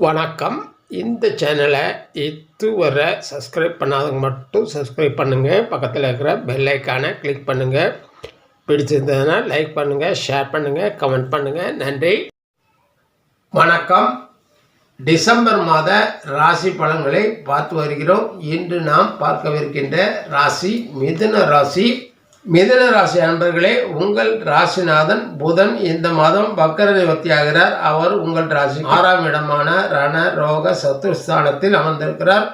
வணக்கம். இந்த சேனலை இதுவரை சப்ஸ்கிரைப் பண்ணாதவங்க மட்டும் சப்ஸ்கிரைப் பண்ணுங்கள் பக்கத்தில் இருக்கிற பெல் ஐக்கானை கிளிக் பண்ணுங்கள் பிடிச்சிருந்ததுன்னா லைக் பண்ணுங்கள் ஷேர் பண்ணுங்கள் கமெண்ட் பண்ணுங்கள் நன்றி. வணக்கம். டிசம்பர் மாத ராசி பலன்களை பார்த்து வருகிறோம். இன்று நாம் பார்க்கவிருக்கின்ற ராசி மிதுன ராசி. மிதுன ராசி அன்பர்களே உங்கள் ராசிநாதன் புதன் இந்த மாதம் வக்கர நிவர்த்தியாகிறார் அவர் உங்கள் ராசி ஆறாம் இடமான ரண ரோக சத்துருஸ்தானத்தில் அமர்ந்திருக்கிறார்.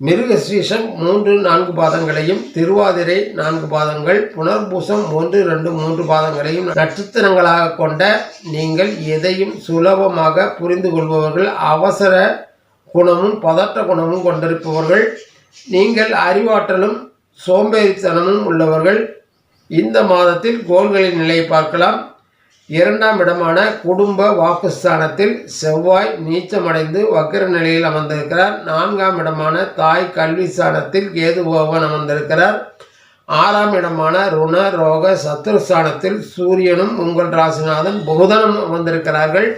மிருகஸ்ரீஷம் மூன்று நான்கு பாதங்களையும் திருவாதிரை நான்கு பாதங்கள் புனர்பூசம் ஒன்று ரெண்டு மூன்று பாதங்களையும் நட்சத்திரங்களாக கொண்ட நீங்கள் எதையும் சுலபமாக புரிந்து கொள்பவர்கள் அவசர குணமும் பதற்ற குணமும் கொண்டிருப்பவர்கள். நீங்கள் அறிவாற்றலும் சோம்பேறித்தனமும் உள்ளவர்கள் இந்த மாதத்தில் கோள்களின் நிலையை பார்க்கலாம். இரண்டாம் இடமான குடும்ப வாக்குஸ்தானத்தில் செவ்வாய் நீச்சமடைந்து வக்கர நிலையில் அமர்ந்திருக்கிறார். நான்காம் இடமான தாய் கல்வி ஸ்தானத்தில் கேது பகவான் அமர்ந்திருக்கிறார். ஆறாம் இடமான ருண ரோக சத்துருஸ்தானத்தில் சூரியனும் உங்கள் ராசிநாதன் புகுதனும் அமர்ந்திருக்கிறார்கள்.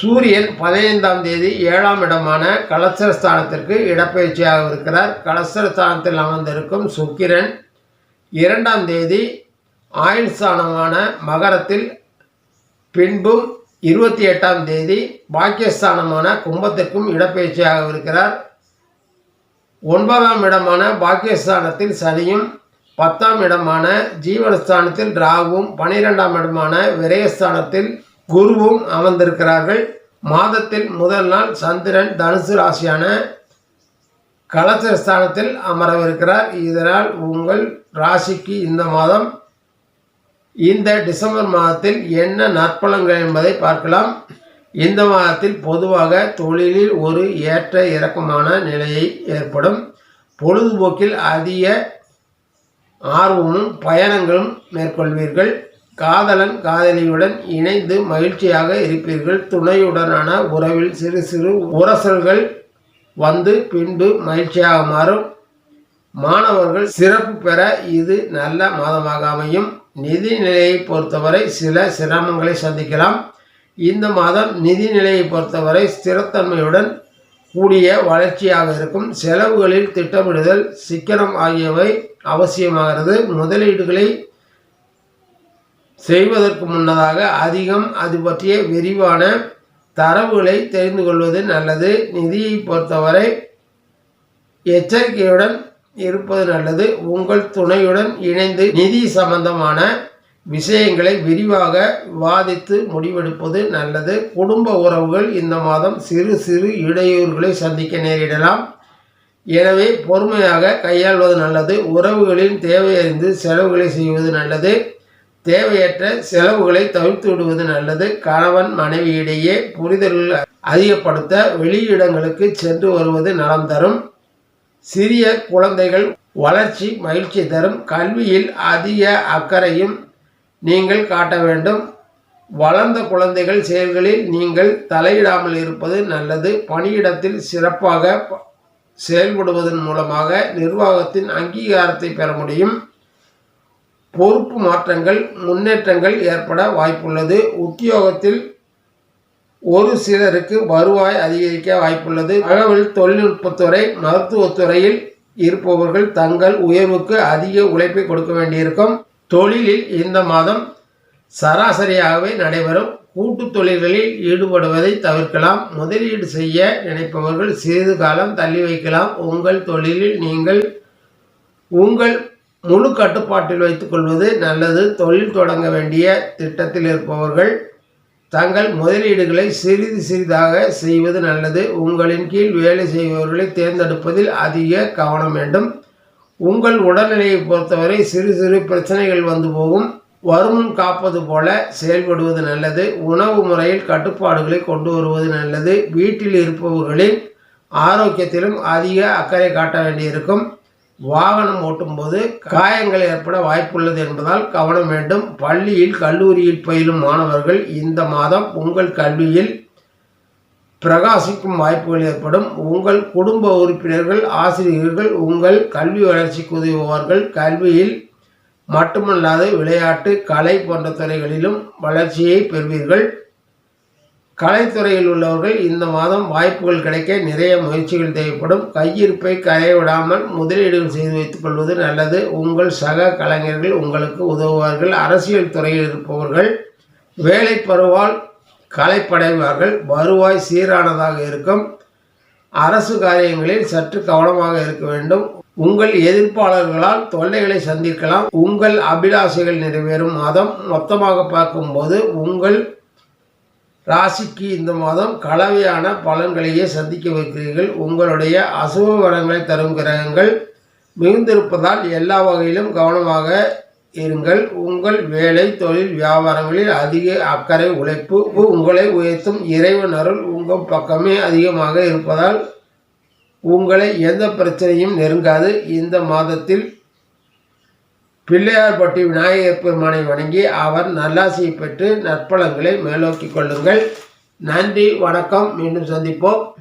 சூரியன் பதினைந்தாம் தேதி ஏழாம் இடமான கலசரஸ்தானத்திற்கு இடப்பெயர்ச்சியாக இருக்கிறார். கலசரஸ்தானத்தில் அமர்ந்திருக்கும் சுக்கிரன் இரண்டாம் தேதி ஆயுள் ஸ்தானமான மகரத்தில் பின்பும் இருபத்தி எட்டாம் தேதி பாக்கியஸ்தானமான கும்பத்திற்கும் இடப்பெயர்ச்சியாக இருக்கிறார். ஒன்பதாம் இடமான பாக்கியஸ்தானத்தில் சனியும் பத்தாம் இடமான ஜீவனஸ்தானத்தில் ராகுவும் பனிரெண்டாம் இடமான விரயஸ்தானத்தில் குருவும் அமர்ந்திருக்கிறார்கள். மாதத்தில் முதல் நாள் சந்திரன் தனுசு ராசியான கலச ஸ்தானத்தில் அமரவிருக்கிறார். இதனால் உங்கள் ராசிக்கு இந்த மாதம் இந்த டிசம்பர் மாதத்தில் என்ன நற்பலன்கள் என்பதை பார்க்கலாம். இந்த மாதத்தில் பொதுவாக தொழிலில் ஒரு ஏற்ற இறக்கமான நிலையை ஏற்படும். பொழுதுபோக்கில் அதிக ஆர்வமும் பயணங்களும் மேற்கொள்வீர்கள். காதலன் காதலியுடன் இணைந்து மகிழ்ச்சியாக இருப்பீர்கள். துணையுடனான உறவில் சிறு சிறு உரசல்கள் வந்து பின்பு மகிழ்ச்சியாக மாறும் மாணவர்கள் சிறப்பு பெற இது நல்ல மாதமாக அமையும். நிதி நிலையை பொறுத்தவரை சில சிரமங்களை சந்திக்கலாம். இந்த மாதம் நிதி நிலையை பொறுத்தவரை ஸ்திரத்தன்மையுடன் கூடிய வளர்ச்சியாக இருக்கும். செலவுகளில் திட்டமிடுதல் சிக்கனம் ஆகியவை அவசியமாகிறது. முதலீடுகளை செய்வதற்கு முன்னதாக அதிகம் அது பற்றிய விரிவான தரவுகளை தெரிந்து கொள்வது நல்லது. நிதியை பொறுத்தவரை எச்சரிக்கையுடன் இருப்பது நல்லது. உங்கள் துணையுடன் இணைந்து நிதி சம்பந்தமான விஷயங்களை விரிவாக விவாதித்து முடிவெடுப்பது நல்லது. குடும்ப உறவுகள் இந்த மாதம் சிறு சிறு இடையூறுகளை சந்திக்க நேரிடலாம். எனவே பொறுமையாக கையாள்வது நல்லது. உறவுகளின் தேவையறிந்து செலவுகளை செய்வது நல்லது. தேவையற்ற செலவுகளை தவிர்த்து விடுவது நல்லது. கணவன் மனைவியிடையே புரிதல் அதிகப்படுத்த வெளியிடங்களுக்கு சென்று வருவது நலம் தரும். சிறிய குழந்தைகள் வளர்ச்சி மகிழ்ச்சி தரும். கல்வியில் அதிக அக்கறையும் நீங்கள் காட்ட வேண்டும். வளர்ந்த குழந்தைகள் செயல்களில் நீங்கள் தலையிடாமல் இருப்பது நல்லது. பணியிடத்தில் சிறப்பாக செயல்படுவதன் மூலமாக நிர்வாகத்தின் அங்கீகாரத்தை பெற முடியும். பொறுப்பு மாற்றங்கள் முன்னேற்றங்கள் ஏற்பட வாய்ப்புள்ளது. உத்தியோகத்தில் ஒரு சிலருக்கு வருவாய் அதிகரிக்க வாய்ப்புள்ளது. தகவல் தொழில்நுட்பத்துறை மருத்துவத்துறையில் இருப்பவர்கள் தங்கள் உயர்வுக்கு அதிக உழைப்பை கொடுக்க வேண்டியிருக்கும். தொழிலில் இந்த மாதம் சராசரியாகவே நடைபெறும். கூட்டு தொழில்களில் ஈடுபடுவதை தவிர்க்கலாம். முதலீடு செய்ய நினைப்பவர்கள் சிறிது காலம் தள்ளி வைக்கலாம். உங்கள் தொழிலில் நீங்கள் உங்கள் முழு கட்டுப்பாட்டில் வைத்துக்கொள்வது நல்லது. தொழில் தொடங்க வேண்டிய திட்டத்தில் இருப்பவர்கள் தங்கள் முதலீடுகளை சிறிது சிறிதாக செய்வது நல்லது. உங்களின் கீழ் வேலை செய்பவர்களை தேர்ந்தெடுப்பதில் அதிக கவனம் வேண்டும். உங்கள் உடல்நிலையை பொறுத்தவரை சிறு சிறு பிரச்சனைகள் வந்து போகும். வருமுன் காப்பது போல செயல்படுவது நல்லது. உணவு முறையில் கட்டுப்பாடுகளை கொண்டு வருவது நல்லது. வீட்டில் இருப்பவர்களின் ஆரோக்கியத்திலும் அதிக அக்கறை காட்ட வேண்டியிருக்கும். வாகனம் ஓட்டும்போது காயங்கள் ஏற்பட வாய்ப்புள்ளது என்பதால் கவனம் வேண்டும். பள்ளியில் கல்லூரியில் பயிலும் மாணவர்கள் இந்த மாதம் உங்கள் கல்வியில் பிரகாசிக்கும் வாய்ப்புகள் ஏற்படும். உங்கள் குடும்ப உறுப்பினர்கள் ஆசிரியர்கள் உங்கள் கல்வி வளர்ச்சிக்கு உதவுவார்கள். கல்வியில் மட்டுமல்லாது விளையாட்டு கலை போன்ற துறைகளிலும் வளர்ச்சியை பெறுவீர்கள். கலைத்துறையில் உள்ளவர்கள் இந்த மாதம் வாய்ப்புகள் கிடைக்க நிறைய முயற்சிகள் தேவைப்படும். கையிருப்பை கரைய விடாமல் முதலீடுகள் செய்து வைத்துக் கொள்வது நல்லது. உங்கள் சக கலைஞர்கள் உங்களுக்கு உதவுவார்கள். அரசியல் துறையில் இருப்பவர்கள் வேலை பருவால் களைப்படைவார்கள். வருவாய் சீரானதாக இருக்கும். அரசு காரியங்களில் சற்று கவனமாக இருக்க வேண்டும். உங்கள் எதிர்ப்பாளர்களால் தொல்லைகளை சந்திக்கலாம். உங்கள் அபிலாஷைகள் நிறைவேறும் மாதம். மொத்தமாக பார்க்கும்போது உங்கள் ராசிக்கு இந்த மாதம் கலவையான பலன்களையே சந்திக்க வைக்கிறீர்கள். உங்களுடைய அசுப வரங்களை தரும் கிரகங்கள் மிகுந்திருப்பதால் எல்லா வகையிலும் கவனமாக இருங்கள். உங்கள் வேலை தொழில் வியாபாரங்களில் அதிக அக்கறை உழைப்பு உங்களை உயர்த்தும் இறைவன் அருள் உங்கள் பக்கமே அதிகமாக இருப்பதால் உங்களை எந்த பிரச்சனையும் நெருங்காது. இந்த மாதத்தில் பிள்ளையார்பட்டி விநாயகர் பெருமானை வணங்கி அவர் நல்லாசியை பெற்று நற்பலன்களை மேலோக்கி கொள்ளுங்கள். நன்றி வணக்கம். மீண்டும் சந்திப்போம்.